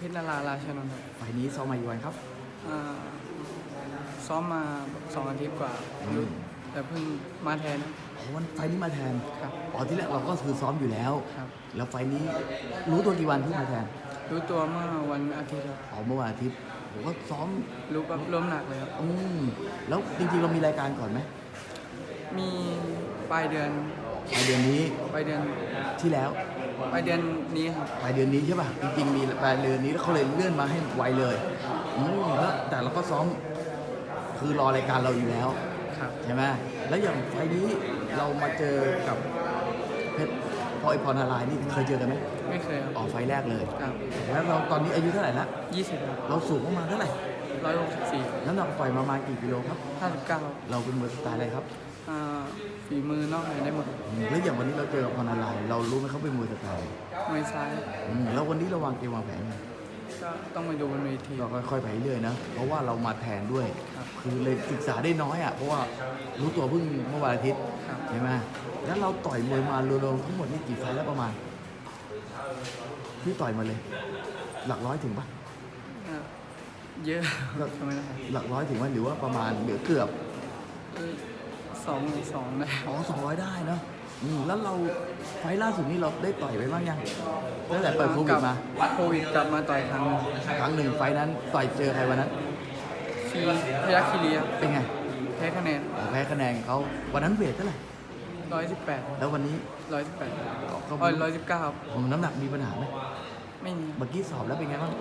เพชรนาราราชนนท์ครับไฟล์นี้ซ้อมมาอยู่วันครับอ่าซ้อมมาสองอาทิตย์กว่าอืมแต่เพิ่งมาแทน อ๋อวันไฟล์นี้มาแทนครับอ๋อที่แรกเราก็คือซ้อมอยู่แล้ว ครับ แล้วไฟล์นี้รู้ตัวกี่วันที่มาแทนรู้ตัวเมื่อวันอาทิตย์ครับอ๋อเมื่อวันอาทิตย์ผมก็ซ้อมรู้ปั๊บร่วมหนักเลยครับ อืมแล้วจริงๆเรามีรายการก่อนไหมมีปลายเดือนปลายเดือนนี้ปลายเดือนที่แล้ว ปลายเดือนนี้ครับ ปลายเดือนนี้ใช่ป่ะ จริงๆมีปลายเดือนนี้แล้วเขาเลยเลื่อนมาให้ไวเลยอืมแล้วแต่เราก็ซ้อมคือรอรายการเราอยู่แล้ว ครับ ใช่ไหมแล้วอย่างไฟล์นี้เรามาเจอกับเพชรพลอยพรนารายณ์นี่เคยเจอกันไหมไม่เคยครับ ออกไฟล์แรกเลย ครับแล้วเราตอนนี้อายุเท่าไหร่ละ ยี่สิบครับเราสูงประมาณเท่าไหร่ ร้อยหกสิบสี่น้ำหนักปล่อยประมาณกี่กิโลครับ ห้าสิบเก้าเราเป็นมือสไตล์อะไรครับ อ่า ฝีมือนอกไหนได้หมดอืมแล้วอย่างวันนี้เราเจอกับพรนารายณ์เรารู้ไหมเขาเป็นมวยสไตล์อะไรมวยซ้ายอืมแล้ววันนี้เราวางเกมวางแผนไงก็ต้องมาดูบนเวที เราค่อยๆไปเรื่อยนะ เพราะว่าเรามาแทนด้วย ครับคือเลยศึกษาได้น้อยอะ เพราะว่ารู้ตัวเพิ่งเมื่อวันอาทิตย์ครับ ใช่ไหมแล้วเราต่อยมวยมารวมๆทั้งหมดนี่กี่ไฟล์แล้วประมาณที่ต่อยมาเลย หลักร้อยถึงปะ อ่าเยอะทำไมนะครับหลักร้อยถึงว่าหรือว่าประมาณเหลือเกือบ สองสองได้อ๋อสองร้อยได้เนอะอืมแล้วเราไฟล์ล่าสุดนี้เราได้ต่อยไปบ้างยังตั้งแต่เปิดโควิดมาโควิดกลับมาต่อยครั้งหนึ่งครั้งหนึ่งไฟล์นั้นต่อยเจอใครวันนั้น ที่พยัคฆ์คีรีครับเป็นไงแพ้คะแนนอ๋อแพ้คะแนนเขาวันนั้นเวทเท่าไหร่ร้อยสิบแปดแล้ววันนี้ร้อยสิบแปดก็อ๋อร้อยสิบเก้าผมน้ำหนักมีปัญหาไหมไม่มีเมื่อกี้สอบแล้วเป็นไงบ้าง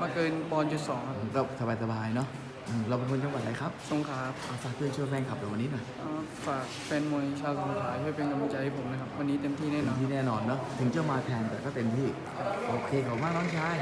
มาเกินปอนด์จุดสองครับก็สบายๆเนาะอืม เราเป็นคนจังหวัดอะไรครับสงขลาครับเอาฝากเพื่อนช่วยแฟนคลับเราวันนี้หน่อยอ่าฝากแฟนมวยชาวสงขลาช่วยเป็นกำลังใจให้ผมนะครับ วันนี้เต็มที่แน่นอน ที่แน่นอนเนาะถึงจะมาแทนแต่ก็เต็มที่ โอเคขอบคุณมากน้องชาย